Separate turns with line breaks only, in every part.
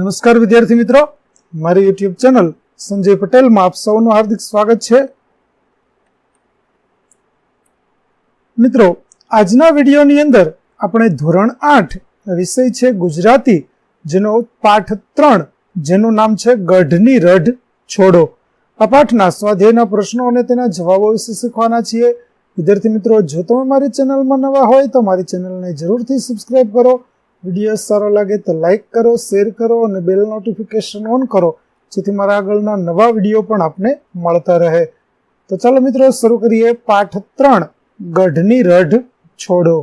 નમસ્કાર વિદ્યાર્થી મિત્રો. મારી યુટ્યુબ ચેનલ સંજય પટેલમાં આપ સૌનું હાર્દિક સ્વાગત છે. મિત્રો, આજના વિડીયોની અંદર આપણે ધોરણ આઠ વિષય છે ગુજરાતી, જેનો પાઠ ત્રણ, જેનું નામ છે ગઢની રઢ, છોડો. આ પાઠના સ્વાધ્યાયના પ્રશ્નો અને તેના જવાબો વિશે શીખવાના છીએ. વિદ્યાર્થી મિત્રો, જો તમે મારી ચેનલમાં નવા હોય તો મારી ચેનલને જરૂરથી સબસ્ક્રાઈબ કરો. વીડિયો સારો લાગે તો લાઈક કરો શેર કરો અને બેલ નોટિફિકેશન ઓન કરો, જેથી મારા આગળના નવા વીડિયો પણ આપને મળતા રહે. તો ચાલો મિત્રો, શરૂ કરીએ પાઠ ત્રણ, ગઢની રઢ છોડો.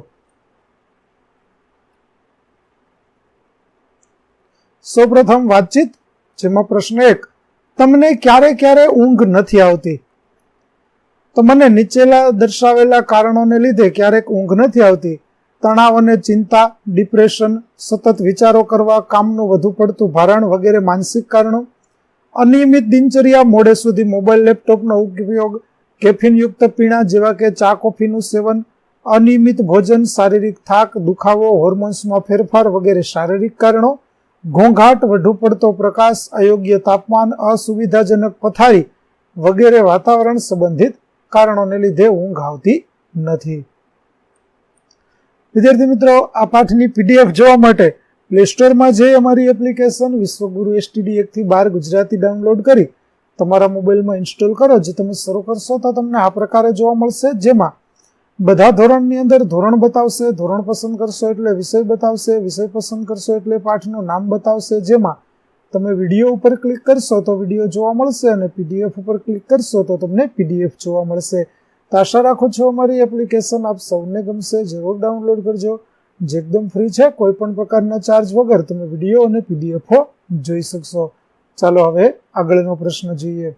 સૌપ્રથમ વાતચીત, જેમાં પ્રશ્ન એક, તમને ક્યારે ક્યારે ઊંઘ નથી આવતી? તો મને નીચેલા દર્શાવેલા કારણોને લીધે ક્યારેક ઊંઘ નથી આવતી. તણાવ અને ચિંતા, ડિપ્રેશન, સતત વિચારો કરવા, કામનું વધુ પડતું ભારણ વગેરે માનસિક કારણો, અનિયમિત દિનચર્યા, મોડે સુધી મોબાઈલ, લેપટોપનો ઉપયોગ, કેફીનયુક્ત પીણા જેવા કે ચા, કોફીનું સેવન, અનિયમિત ભોજન, શારીરિક થાક, દુખાવો, હોર્મોન્સમાં ફેરફાર વગેરે શારીરિક કારણો, ઘોંઘાટ, વધુ પડતો પ્રકાશ, અયોગ્ય તાપમાન, અસુવિધાજનક પથારી વગેરે વાતાવરણ સંબંધિત કારણોને લીધે ઊંઘ આવતી નથી. વિદ્યાર્થી મિત્રો, આ પાઠની પીડીએફ જોવા માટે પ્લે સ્ટોરમાં જઈ અમારી એપ્લિકેશન વિશ્વગુરુ એસટીડી એકથી બાર ગુજરાતી ડાઉનલોડ કરી તમારા મોબાઈલમાં ઇન્સ્ટોલ કરો, જે તમે શરૂ કરશો તો તમને આ પ્રકારે જોવા મળશે. જેમાં બધા ધોરણની અંદર ધોરણ બતાવશે, ધોરણ પસંદ કરશો એટલે વિષય બતાવશે, વિષય પસંદ કરશો એટલે પાઠનું નામ બતાવશે. જેમાં તમે વીડિયો ઉપર ક્લિક કરશો તો વીડિયો જોવા મળશે અને પીડીએફ ઉપર ક્લિક કરશો તો તમને પીડીએફ જોવા મળશે. તો આશા રાખું છું અમારી એપ્લિકેશન આપ સૌને ગમશે, જરૂર ડાઉનલોડ કરજો. જે એકદમ ફ્રી છે, કોઈ પણ પ્રકારના ચાર્જ વગર તમે વીડિયો અને પીડીએફો જોઈ શકશો. ચાલો હવે આગળનો પ્રશ્ન જોઈએ.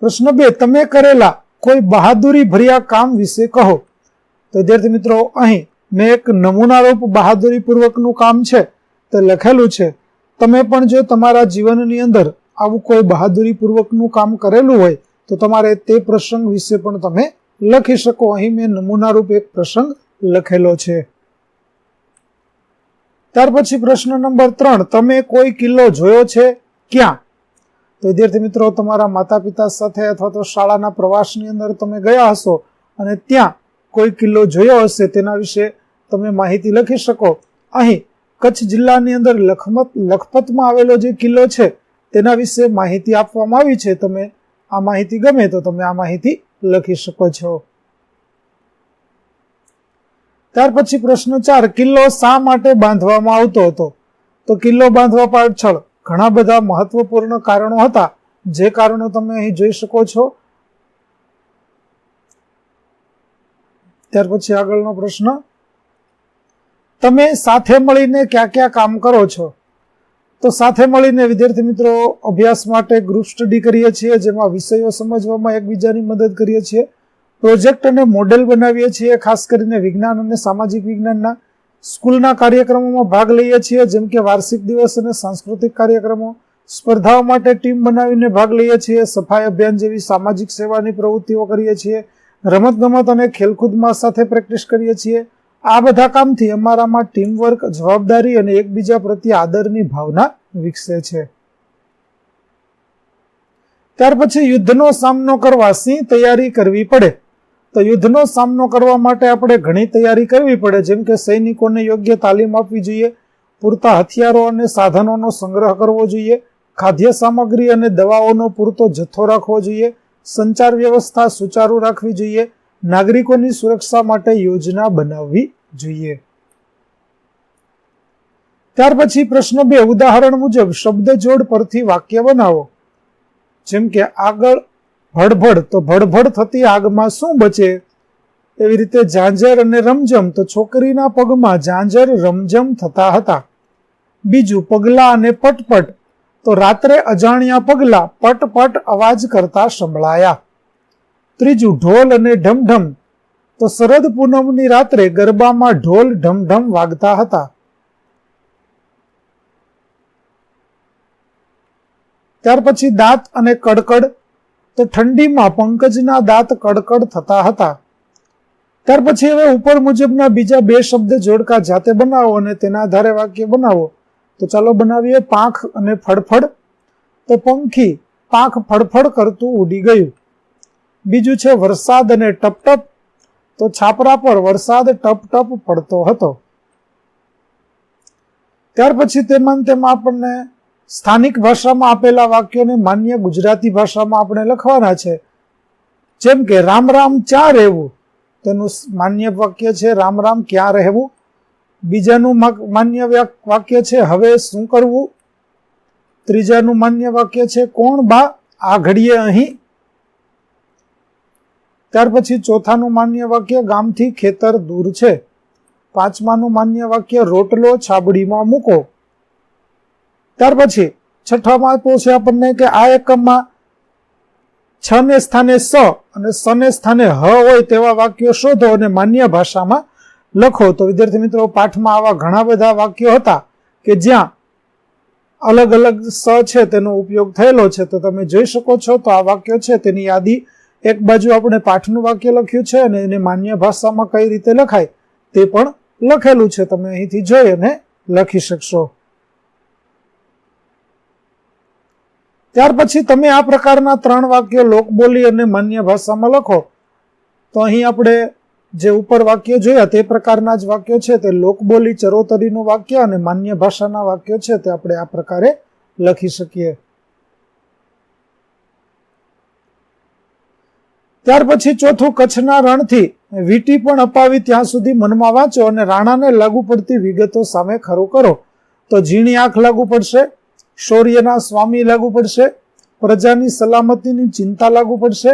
પ્રશ્ન બે, તમે કરેલા કોઈ બહાદુરી ભર્યા કામ વિશે કહો. તો વિદ્યાર્થી મિત્રો, અહીં મેં એક નમૂનારૂપ બહાદુરીપૂર્વકનું કામ છે, તે લખેલું છે. તમે પણ જો તમારા જીવનની અંદર આવું કોઈ બહાદુરીપૂર્વકનું કામ કરેલું હોય તો તમારે તે પ્રસંગ વિશે પણ તમે લખી શકો. અહીં મેં નમૂનારૂપ એક પ્રસંગ લખેલો છે. ત્યાર પછી પ્રશ્ન નંબર ત્રણ, તમે કોઈ કિલ્લો જોયો છે? ક્યાં? તો વિદ્યાર્થી મિત્રો, તમારા માતા પિતા સાથે અથવા તો શાળાના પ્રવાસની અંદર તમે ગયા હશો અને ત્યાં કોઈ કિલ્લો જોયો હશે તેના વિશે તમે માહિતી લખી શકો. અહીં કચ્છ જિલ્લાની અંદર લખમત લખપતમાં આવેલો જે કિલ્લો છે તેના વિશે માહિતી આપવામાં આવી છે. તમે આ માહિતી ગમે તો તમે આ માહિતી લખી શકો છો. ત્યાર પછી પ્રશ્ન ચાર, કિલ્લો શા માટે બાંધવામાં આવતો હતો? તો કિલ્લો બાંધવા પાછળ ઘણા બધા મહત્વપૂર્ણ કારણો હતા. જે કારણો તમે અહીં જોઈ શકો છો. ત્યાર પછી આગળનો પ્રશ્ન. તમે સાથે મળીને ક્યાં ક્યાં કામ કરો છો? તો સાથે મળીને વિદ્યાર્થી મિત્રો અભ્યાસ માટે ગ્રુપ સ્ટડી કરીએ છીએ, જેમાં વિષયો સમજવામાં એકબીજાની મદદ કરીએ છીએ. પ્રોજેક્ટ અને મોડેલ બનાવીએ છીએ, ખાસ કરીને વિજ્ઞાન અને સામાજિક વિજ્ઞાનના. સ્કૂલના કાર્યક્રમોમાં ભાગ લઈએ છીએ, જેમ કે વાર્ષિક દિવસ અને સાંસ્કૃતિક કાર્યક્રમો. સ્પર્ધાઓ માટે ટીમ બનાવીને ભાગ લઈએ છીએ, સફાઈ અભિયાન જેવી સામાજિક સેવાની પ્રવૃત્તિઓ કરીએ છીએ. રમતગમત અને ખેલકૂદમાં સાથે પ્રેક્ટિસ કરીએ છીએ. આ બધા કામથી અમારામાં ટીમવર્ક, જવાબદારી અને એકબીજા પ્રત્યે આદરની ભાવના વિકસે છે. ત્યાર પછી યુદ્ધનો સામનો કરવા સિંહ તૈયારી કરવી પડે. તો યુદ્ધનો સામનો કરવા માટે આપણે ઘણી તૈયારી કરવી પડે, જેમ કે સૈનિકોને યોગ્ય તાલીમ આપવી જોઈએ, પૂરતા હથિયારો અને સાધનોનો સંગ્રહ કરવો જોઈએ, ખાદ્ય સામગ્રી અને દવાઓનો પૂરતો જથ્થો રાખવો જોઈએ, સંચાર વ્યવસ્થા સુચારુ રાખવી જોઈએ નાગરિકોની સુરક્ષા માટે યોજના બનાવવી જોઈએ. ત્યાર પછી પ્રશ્ન બે, ઉદાહરણ મુજબ શબ્દ જોડ પરથી વાક્ય બનાવો. જેમ કે, આગળ ભડભડ તો ભડભડ થતી આગમાં શું બચે? એવી રીતે ઝાંઝર અને રમઝમ, તો છોકરીના પગમાં ઝાંઝર, રમઝમ થતા હતા. બીજું, પગલા અને પટપટ તો રાત્રે અજાણ્યા પગલા પટપટ અવાજ કરતા સંભળાયા. ત્રીજું, ઢોલ અને ઢમઢમ. તો શરદ પૂનમની રાત્રે ગરબામાં ઢોલ ઢમઢમ વાગતા હતા. ત્યાર પછી દાંત અને કડકડ. તો ઠંડીમાં પંકજના દાંત કડકડ થતા હતા. ત્યાર પછી હવે ઉપર મુજબના બીજા બે શબ્દ જોડકા જાતે બનાવો અને તેના આધારે વાક્ય બનાવો. તો ચાલો બનાવીએ પાંખ અને ફડફડ. તો પંખી પાંખ ફડફડ કરતું ઉડી ગયું. બીજું છે વરસાદ અને ટપટપ. તો છાપરા પર વરસાદ ટપ ટપ પડતો હતો. ત્યાર પછી તેમાં તેમાં આપણને સ્થાનિક ભાષામાં આપેલા વાક્યોને માન્ય ગુજરાતી ભાષામાં આપણે લખવાના છે. જેમ કે રામ રામ ચા રહેવું? તેનું માન્ય વાક્ય છે રામ રામ ક્યાં રહેવું? બીજાનું માન્ય વાક્ય છે હવે શું કરવું? ત્રીજાનું માન્ય વાક્ય છે કોણ બા? આ ઘડીએ અહીં ત્યાર પછી ચોથાનું માન્ય વાક્ય ગામથી ખેતર દૂર છે. પાંચમાનું માન્ય વાક્ય રોટલો છાબડીમાં મૂકો. ત્યાર પછી છઠ્ઠામાં આપ્યો આપણને કે આ એકમમાં છ ને સ્થાને સ અને સ ને સ્થાને હ હોય તેવા વાક્યો શોધો અને માન્ય ભાષામાં લખો. તો વિદ્યાર્થી મિત્રો, પાઠમાં આવા ઘણા બધા વાક્યો હતા કે જ્યાં અલગ અલગ સ છે તેનો ઉપયોગ થયેલો છે. તો તમે જોઈ શકો છો, તો આ વાક્યો છે, તેની યાદી એક બાજુ આપણે પાઠનું વાક્ય લખ્યું છે અને એને માન્ય ભાષામાં કઈ રીતે લખાય તે પણ લખેલું છે. તમે અહીંથી જોઈ અને લખી શકશો. ત્યાર પછી તમે આ પ્રકારના ત્રણ વાક્યો લોકબોલી અને માન્ય ભાષામાં લખો. તો અહીં આપણે જે ઉપર વાક્ય જોયા તે પ્રકારના જ વાક્યો છે. તે લોકબોલી ચરોતરીનું વાક્ય અને માન્ય ભાષાના વાક્યો છે તે આપણે આ પ્રકારે લખી શકીએ. ત્યાર પછી ચોથું કચ્છના રણથી વીટી પણ અપાવી ત્યાં સુધી મનમાં વાંચો અને રાણાને લાગુ પડતી વિગતો સામે ખરું કરો. તો ઝીણી આંખ લાગુ પડશે, શૌર્યના સ્વામી લાગુ પડશે, પ્રજાની સલામતીની ચિંતા લાગુ પડશે,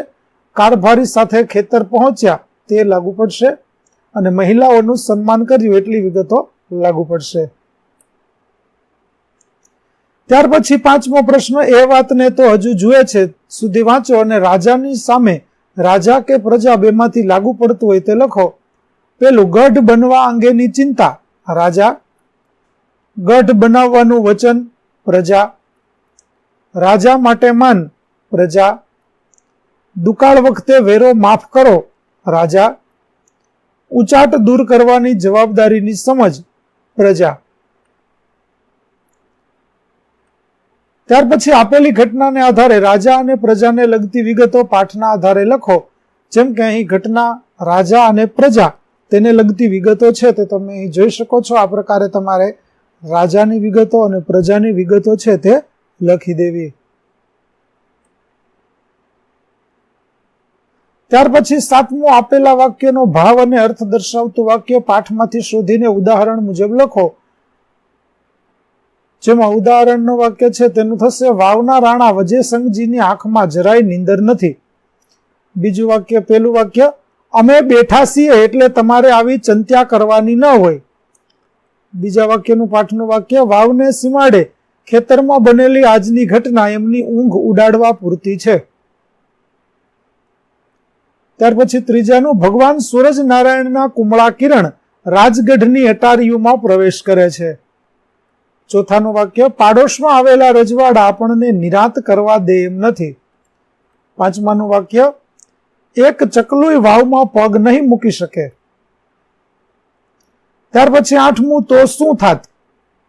કારભારી સાથે ખેતર પહોંચ્યા તે લાગુ પડશે અને મહિલાઓનું સન્માન કર્યું એટલી વિગતો લાગુ પડશે. ત્યાર પછી પાંચમો પ્રશ્ન, એ વાતને તો હજુ જુએ છે, સુધી વાંચો અને રાજાની સામે રાજા કે પ્રજા બેમાંથી લાગુ પડતું હોય તે લખો. પેલું ગઢ બનવા અંગેની ચિંતા. રાજા, ગઢ બનાવવાનું વચન, પ્રજા. રાજા માટે માન, પ્રજા. દુકાળ વખતે વેરો માફ કરો, રાજા. ઉચાટ દૂર કરવાની જવાબદારીની સમજ, પ્રજા. ત્યાર પછી આપેલી ઘટનાને આધારે રાજા અને પ્રજાને લગતી વિગતો પાઠના આધારે લખો. જેમ કે અહીં ઘટના, રાજા અને પ્રજા તેને લગતી વિગતો છે તે તમે અહીં જોઈ શકો છો. આ પ્રકારે તમારે રાજાની વિગતો અને પ્રજાની વિગતો છે તે લખી દેવી. ત્યાર પછી સાતમું આપેલા વાક્યનો ભાવ અને અર્થ દર્શાવતું વાક્ય પાઠમાંથી શોધીને ઉદાહરણ મુજબ લખો. જેમાં ઉદાહરણનું વાક્ય છે, તેનું થશે, વાવના રાણા વજેસંગજીની આંખમાં જરાય નીંદર નથી. બીજું વાક્ય પેલું વાક્ય, અમે બેઠા છીએ એટલે તમારે આવી ચંત્યા કરવાની ન હોય. બીજા વાક્યનું પાઠનું વાક્ય, વાવને સીમાડે ખેતરમાં બનેલી આજની ઘટના એમની ઊંઘ ઉડાડવા પૂરતી છે. ત્યાર પછી ત્રીજાનું, ભગવાન સૂરજ નારાયણના કુમળા કિરણ રાજગઢની અટારીઓમાં પ્રવેશ કરે છે. ચોથાનું વાક્ય, પાડોશમાં આવેલા રજવાડા આપણને નિરાત કરવા દે એમ નથી. પાંચમાનું વાક્ય, એક ચકલુય વાવમાં પગ નહીં મૂકી શકે. ત્યાર પછી આઠમું, તો શું થાત?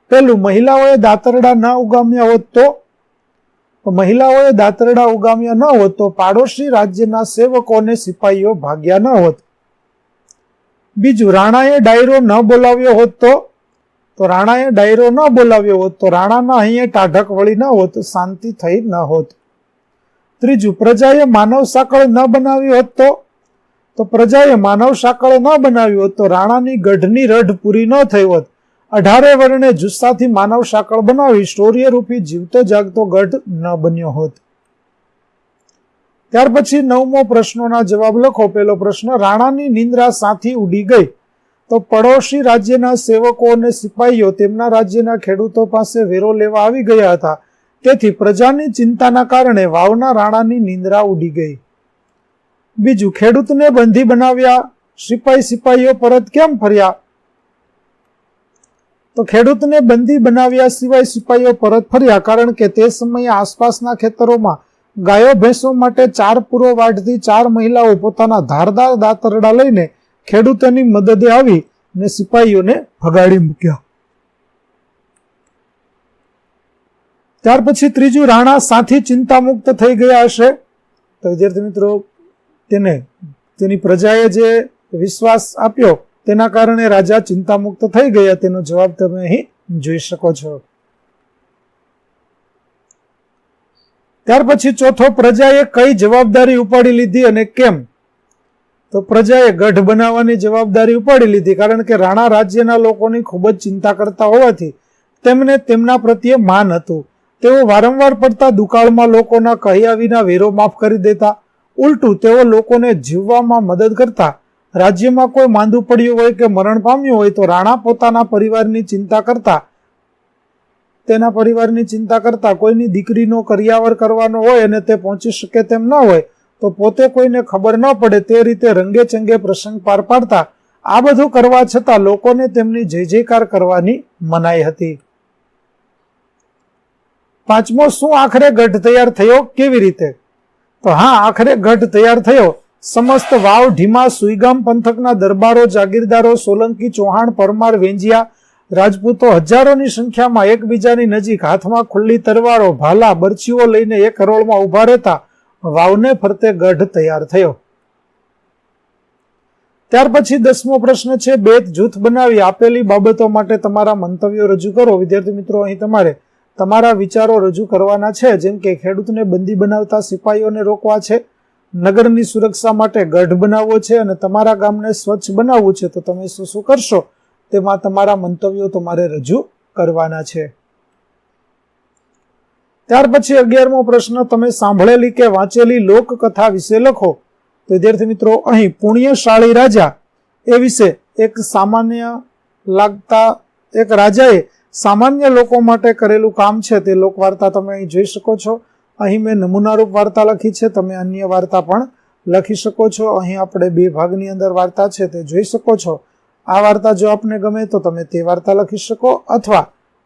પેલું મહિલાઓએ દાતરડા ન ઉગામ્યા હોત તો? મહિલાઓએ દાતરડા ઉગામ્યા ન હોત તો પાડોશી રાજ્યના સેવકોને સિપાહીઓ ભાગ્યા ન હોત. બીજું, રાણાએ ડાયરો ન બોલાવ્યો હોત તો? તો રાણાએ ડાયરો ન બોલાવ્યો હોત, તો રાણાના અહીંયા ટાઢક વળી ન હોત, શાંતિ થઈ ન હોત. ત્રીજું, પ્રજાએ માનવ સાંકળ ન બનાવી હોત તો? તો પ્રજાએ માનવ સાંકળ ન બનાવી હોત તો રાણાની ગઢની રઢ પૂરી ન થઈ હોત. અઢારે વર્ણે જુસ્સાથી માનવ સાંકળ બનાવી શૌર્યરૂપી જીવતો જાગતો ગઢ ન બન્યો હોત. ત્યાર પછી નવમો પ્રશ્નોના જવાબ લખો. પેલો પ્રશ્ન, રાણાની નિંદ્રા સાથી ઉડી ગઈ. તો પડોશી રાજ્યના સેવકો અને સિપાહીઓ તેમના રાજ્યના ખેડૂતો પાસે વેરો લેવા આવી ગયા હતા. તેથી પ્રજાની ચિંતાના કારણે વાવના રાણાની નિંદ્રા ઉડી ગઈ. બીજું, ખેડૂતને બંધી બનાવ્યા. સિપાહી સિપાહીઓ પરત કેમ ફર્યા? તો ખેડૂતને બંદી બનાવ્યા સિવાય સિપાહીઓ પરત ફર્યા કારણ કે તે સમયે આસપાસના ખેતરોમાં ગાયો, ભેંસો માટે ચાર પૂરો વાઢતી ચાર મહિલાઓ પોતાના ધારદાર દાતરડા લઈને ખેડૂતોની મદદે આવી ને સિપાહીઓને ભગાડી મૂક્યા. ત્યાર પછી ત્રીજું રાણા સાથી ચિંતામુક્ત થઈ ગયા હશે. તો વિદ્યાર્થી મિત્રો, તેને, તેની પ્રજાએ જે વિશ્વાસ આપ્યો, તેના કારણે રાજા ચિંતામુક્ત થઈ ગયા. તેનો જવાબ તમે અહીં જોઈ શકો છો. ત્યાર પછી ચોથો પ્રજાએ કઈ જવાબદારી ઉપાડી લીધી અને કેમ? તો પ્રજાએ ગઢ બનાવવાની જવાબદારી ઉપાડી લીધી, કારણ કે રાણા રાજ્યના લોકોની ખૂબ જ ચિંતા કરતા હોવાથી તેમને તેમના પ્રત્યે માન હતું. તેઓ વારંવાર પડતા દુકાળમાં લોકોના કહ્યા વિના વેરો માફ કરી દેતા. ઉલટું, તેઓ લોકોને જીવવામાં મદદ કરતા. રાજ્યમાં કોઈ માંદું પડ્યું હોય કે મરણ પામ્યું હોય તો રાણા પોતાના પરિવારની ચિંતા કરતા. તેના પરિવારની ચિંતા કરતા કોઈની દીકરીનો કરિયાવર કરવાનો હોય અને તે પહોંચી શકે તેમ ન હોય તો પોતે કોઈને ખબર ન પડે તે રીતે રંગે ચંગે પ્રસંગ પાર પાડતા આ બધું કરવા છતાં લોકોને તેમની જય જયકાર કરવાની મનાઈ હતી. પાંચમો, શું આખરે ગઢ તૈયાર થયો? કેવી રીતે? તો હા, આખરે ગઢ તૈયાર થયો. સમસ્ત વાવ, ઢીમા, સુઈગામ પંથકના દરબારો, જાગીરદારો, સોલંકી ચૌહાણ, પરમાર, વેંજિયા, રાજપૂતો હજારોની સંખ્યામાં એકબીજાની નજીક હાથમાં ખુલ્લી તરવારો ભાલા, બરછીઓ લઈને એક હરોળમાં ઊભા રહેતા વાવને ફરતે ગઢ તૈયાર થયો. ત્યાર પછી દસમો પ્રશ્ન છે, બેત જૂથ બનાવી આપેલી બાબતો માટે તમારા મંતવ્યો રજૂ કરો. વિદ્યાર્થી મિત્રો, અહીં તમારે તમારા વિચારો રજૂ કરવાના છે, જેમ કે ખેડૂતને બંદી બનાવતા સિપાહીઓને રોકવા છે, નગરની સુરક્ષા માટે ગઢ બનાવવો છે અને તમારા ગામને સ્વચ્છ બનાવવું છે. તો તમે શું શું કરશો? તેમાં તમારા મંતવ્યો તમારે રજૂ કરવાના છે. ત્યાર પછી અગિયારમો પ્રશ્ન, તમે સાંભળેલી કે વાંચેલી લોકકથા વિશે લખો? તો વિદ્યાર્થી મિત્રો, અહીં પુણ્યશાળી રાજા એ વિશે એક સામાન્ય લાગતા એક રાજાએ સામાન્ય લોકો માટે કરેલું કામ છે તે લોકવાર્તા તમે અહીં જોઈ શકો છો. અહીં મેં નમૂનારૂપ વાર્તા લખી છે, તમે અન્ય વાર્તા પણ લખી શકો છો. અહીં આપણે બે ભાગની અંદર વાર્તા છે તે જોઈ શકો છો. આ વાર્તા જો આપને ગમે તો તમે તે વાર્તા લખી શકો, અથવા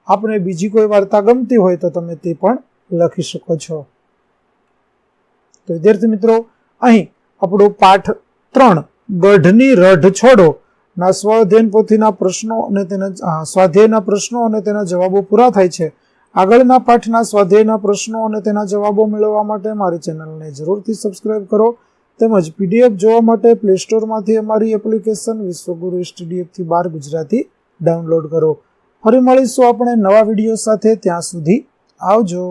આપણે બીજી કોઈ વાર્તા ગમતી હોય તો તમે તે પણ લખી શકો છો. તો વિદ્યાર્થી મિત્રો, અહીં આપણો પાઠ ત્રણ, ગઢની રઢ છોડો. ના સ્વાધ્યાયન પોથીના પ્રશ્નો અને તેના સ્વાધ્યાયના પ્રશ્નો અને તેના જવાબો પૂરા થાય છે. આગળના પાઠના સ્વાધ્યાયના પ્રશ્નો અને તેના જવાબો મેળવવા માટે મારી ચેનલને જરૂરથી સબસ્ક્રાઇબ કરો. તેમજ પીડીએફ જોવા માટે પ્લે સ્ટોરમાંથી અમારી એપ્લિકેશન વિશ્વગુરુ એસટીડીએફથી બાર ગુજરાતી ડાઉનલોડ કરો. ફરી મળીશું આપણે નવા વીડિયો સાથે. ત્યાં સુધી આવજો.